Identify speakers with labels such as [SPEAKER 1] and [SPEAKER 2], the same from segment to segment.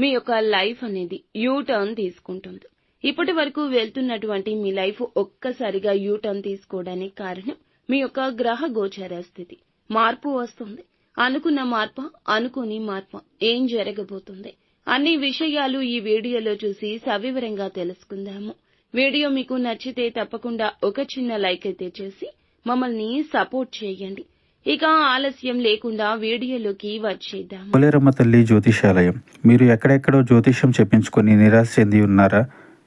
[SPEAKER 1] మీ యొక్క లైఫ్ అనేది you turn తీసుకుంటుంది. ఇప్పటి వరకు వెళ్తున్నటువంటి మీ లైఫ్ ఒక్కసారిగా యూ టర్న్ తీసుకోవడానికి కారణం మీ యొక్క గ్రహ గోచర స్థితి. మార్పు వస్తుంది. అనుకున్న మార్ప అనుకోని మార్ప ఏం జరగబోతుంది? అన్ని విషయాలు ఈ వీడియోలో చూసి సవివరంగా తెలుసుకుందాము. వీడియో మీకు నచ్చితే తప్పకుండా ఒక చిన్న లైక్ అయితే చేసి మమ్మల్ని సపోర్ట్ చేయండి. ఇక ఆలస్యం లేకుండా వీడియోలోకి వచ్చేద్దాం.
[SPEAKER 2] పోలేరమ్మ తల్లి జ్యోతిషాలయం. మీరు ఎక్కడెక్కడో జ్యోతిషం చెప్పించుకొని నిరాశ చెంది ఉన్నారా?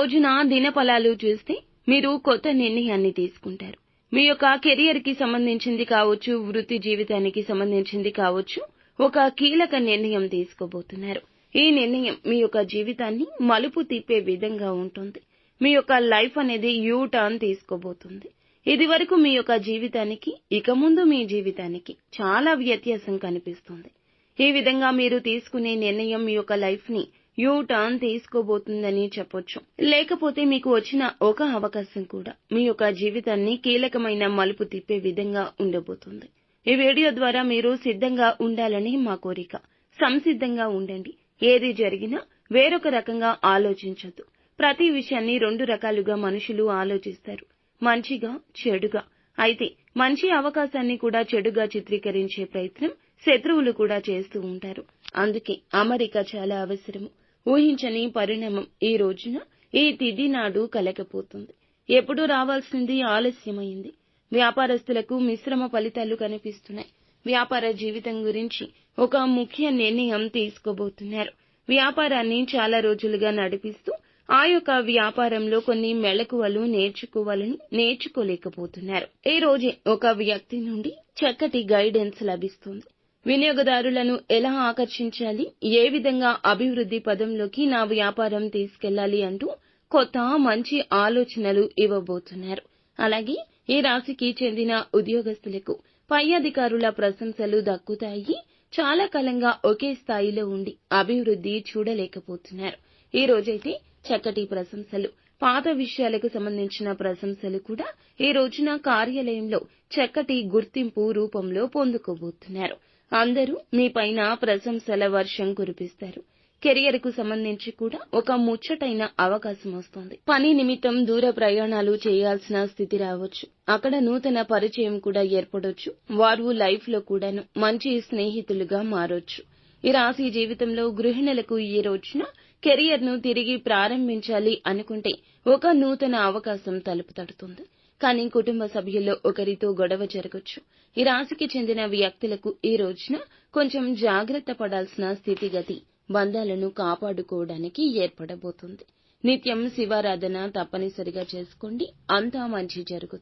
[SPEAKER 1] రోజున దినఫలాలు చూస్తే మీరు కొత్త నిర్ణయాన్ని తీసుకుంటారు. మీ యొక్క కెరియర్కి సంబంధించింది కావచ్చు వృత్తి జీవితానికి సంబంధించింది కావచ్చు ఒక కీలక నిర్ణయం తీసుకోబోతున్నారు. ఈ నిర్ణయం మీ యొక్క జీవితాన్ని మలుపు తిప్పే విధంగా ఉంటుంది. మీ యొక్క లైఫ్ అనేది యూ టర్న్ తీసుకోబోతుంది. ఇది వరకు మీ యొక్క జీవితానికి ఇక ముందు మీ జీవితానికి చాలా వ్యత్యాసం కనిపిస్తుంది. ఈ విధంగా మీరు తీసుకునే నిర్ణయం మీ యొక్క లైఫ్ని యూ టర్న్ తీసుకోబోతుందని చెప్పొచ్చు. లేకపోతే మీకు వచ్చిన ఒక అవకాశం కూడా. మీ యొక్క జీవితాన్ని కీలకమైన మలుపు తిప్పే విధంగా ఉండబోతుంది. ఈ వీడియో ద్వారా మీరు సిద్ధంగా ఉండాలని మా కోరిక. సంసిద్ధంగా ఉండండి. ఏది జరిగినా వేరొక రకంగా ఆలోచించద్దు. ప్రతి విషయాన్ని రెండు రకాలుగా మనుషులు ఆలోచిస్తారు. మంచిగా చెడుగా. అయితే మంచి అవకాశాన్ని కూడా చెడుగా చిత్రీకరించే ప్రయత్నం శత్రువులు కూడా చేస్తూ ఉంటారు. అందుకే అమరిక చాలా అవసరము. ఊహించని పరిణామం ఈ రోజున ఈ తిది నాడు కలగపోతుంది. ఎప్పుడు రావాల్సింది ఆలస్యమైంది. వ్యాపారస్తులకు మిశ్రమ ఫలితాలు కనిపిస్తున్నాయి. వ్యాపార జీవితం గురించి ఒక ముఖ్య నిర్ణయం తీసుకోబోతున్నారు. వ్యాపారాన్ని చాలా రోజులుగా నడిపిస్తూ ఆ యొక్క వ్యాపారంలో కొన్ని మెళకువలు నేర్చుకోవాలని నేర్చుకోలేకపోతున్నారు. ఈ రోజే ఒక వ్యక్తి నుండి చక్కటి గైడెన్స్ లభిస్తుంది. వినియోగదారులను ఎలా ఆకర్షించాలి ఏ విధంగా అభివృద్ధి పదంలోకి నా వ్యాపారం తీసుకెళ్ళాలి అంటూ కొత్త మంచి ఆలోచనలు ఇవ్వబోతున్నారు. అలాగే ఈ రాశికి చెందిన ఉద్యోగస్తులకు పై అధికారుల ప్రశంసలు దక్కుతాయి. చాలా కాలంగా ఒకే స్థాయిలో ఉండి అభివృద్ధి చూడలేకపోతున్నారు. ఈ రోజైతే చక్కటి ప్రశంసలు. పాత విషయాలకు సంబంధించిన ప్రశంసలు కూడా ఈ రోజున కార్యాలయంలో చక్కటి గుర్తింపు రూపంలో పొందుకోబోతున్నారు. అందరూ మీ పైన ప్రశంసల వర్షం కురిపిస్తారు. కెరియర్కు సంబంధించి కూడా ఒక ముచ్చటైన అవకాశం వస్తుంది. పని నిమిత్తం దూర ప్రయాణాలు చేయాల్సిన స్థితి రావచ్చు. అక్కడ నూతన పరిచయం కూడా ఏర్పడొచ్చు. వారు లైఫ్లో కూడాను మంచి స్నేహితులుగా మారొచ్చు. ఈ రాశి జీవితంలో గృహిణులకు ఈ రోజున కెరియర్ను తిరిగి ప్రారంభించాలి అనుకుంటే ఒక నూతన అవకాశం తలుపు తడుతుంది. కానీ కుటుంబ సభ్యుల్లో ఒకరితో గొడవ జరగొచ్చు. ఈ రాశికి చెందిన వ్యక్తులకు ఈ రోజున కొంచెం జాగ్రత్త పడాల్సిన స్థితిగతి బంధాలను కాపాడుకోవడానికి ఏర్పడబోతుంది. నిత్యం శివారాధన తప్పనిసరిగా చేసుకోండి. అంతా మంచి జరుగుతుంది.